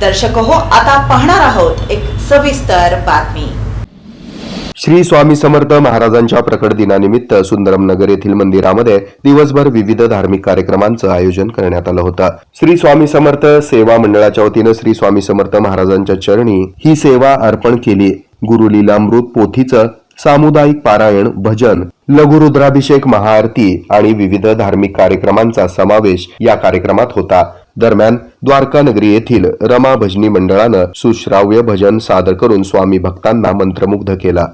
दर्शक हो आता पाहणार आहोत एक सविस्तर बातमी. श्री स्वामी समर्थ महाराजांच्या प्रकट दिनानिमित्त सुंदरम नगर येथील मंदिरामध्ये दिवसभर विविध धार्मिक कार्यक्रमांचं आयोजन करण्यात आलं होतं. श्री स्वामी समर्थ सेवा मंडळाच्या वतीनं श्री स्वामी समर्थ महाराजांच्या चरणी ही सेवा अर्पण केली. गुरुलीलामृत पोथीचं सामुदायिक पारायण भजन लघुरुद्राभिषेक महाआरती आणि विविध धार्मिक कार्यक्रमांचा समावेश या कार्यक्रमात होता. दरम्यान द्वारका नगरी येथील रमा भजनी मंडळानं सुश्राव्य भजन सादर करून स्वामी भक्तांना मंत्रमुग्ध केला.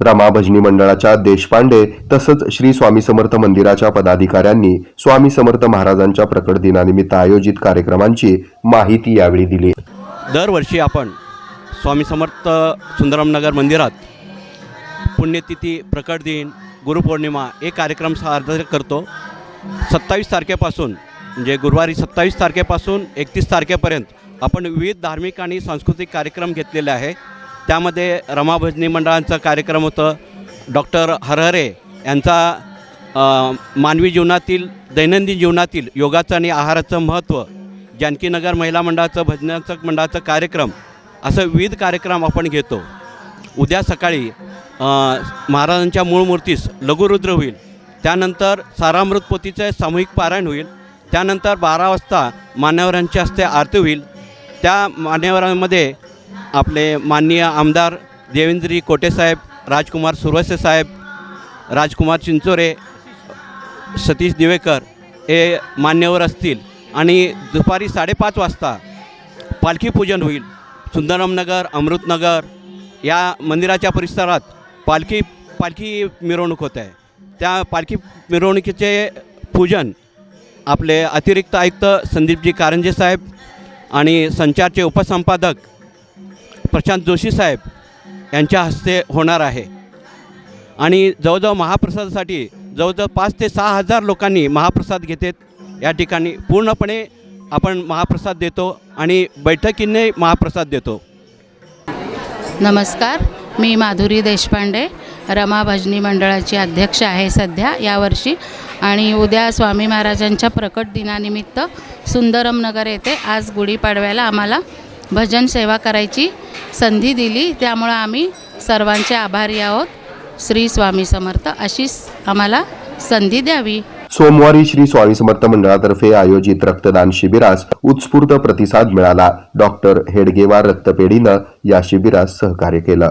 रमा भजनी मंडळाच्या देशपांडे तसंच श्री स्वामी समर्थ मंदिराच्या पदाधिकाऱ्यांनी स्वामी समर्थ महाराजांच्या प्रकट दिनानिमित्त आयोजित कार्यक्रमांची माहिती यावेळी दिली. दरवर्षी आपण स्वामी समर्थ सुंदरमनगर मंदिरात पुण्यतिथी प्रकट दिन गुरुपौर्णिमा हे कार्यक्रम साजरे करतो. सत्तावीस तारखेपासून म्हणजे गुरुवारी सत्तावीस तारखेपासून एकतीस तारखेपर्यंत आपण विविध धार्मिक आणि सांस्कृतिक कार्यक्रम घेतलेले आहे. त्यामध्ये रमा भजनी मंडळांचा कार्यक्रम होतं. डॉक्टर हरहरे यांचा मानवी जीवनातील दैनंदिन जीवनातील योगाचं आणि आहाराचं महत्त्व जानकीनगर महिला मंडळाचं भजनाचं मंडळाचं कार्यक्रम असं विविध कार्यक्रम आपण घेतो. उद्या सकाळी महाराजांच्या मूळ मूर्तीस लघुरुद्र होईल. त्यानंतर सारामृतपोतीचं सामूहिक पारायण होईल. त्यानंतर बारा वाजता मान्यवरांच्या हस्ते आरती होईल. त्या मान्यवरांमध्ये आपले माननीय आमदार देवेंद्री कोटेसाहेब राजकुमार सुरवसे साहेब राजकुमार चिंचोरे सतीश दिवेकर हे मान्यवर असतील. आणि दुपारी साडेपाच वाजता पालखी पूजन होईल. सुंदरमनगर अमृतनगर या मंदिराच्या परिसरात पालखी पालखी मिरवणूक होत आहे. त्या पालखी मिरवणुकीचे पूजन आपले अतिरिक्त आयुक्त संदीपजी कारंजे साहेब आणि संचारचे उपसंपादक प्रशांत जोशी साहेब यांच्या हस्ते होणार आहे. आणि जवळजवळ महाप्रसादासाठी जवळजवळ पाच ते सहा हजार लोकांनी महाप्रसाद घेतात. या ठिकाणी पूर्णपणे आपण महाप्रसाद देतो आणि बैठकीने महाप्रसाद देतो. नमस्कार मी माधुरी देशपांडे रमा भजनी मंडळाची अध्यक्ष आहे सध्या यावर्षी आणि उद्या स्वामी महाराजांच्या प्रकट दिनानिमित्त सुंदरम नगर येथे आज गुढीपाडव्याला आम्हाला भजन सेवा करायची संधी दिली. त्यामुळं आम्ही सर्वांचे आभारी आहोत. श्री स्वामी समर्थ अशीच आम्हाला संधी द्यावी. सोमवारी श्री स्वामी समर्थ मंडळातर्फे आयोजित रक्तदान शिबिरास उत्स्फूर्त प्रतिसाद मिळाला. डॉक्टर हेडगेवार रक्तपेढीनं या शिबिरास सहकार्य केलं.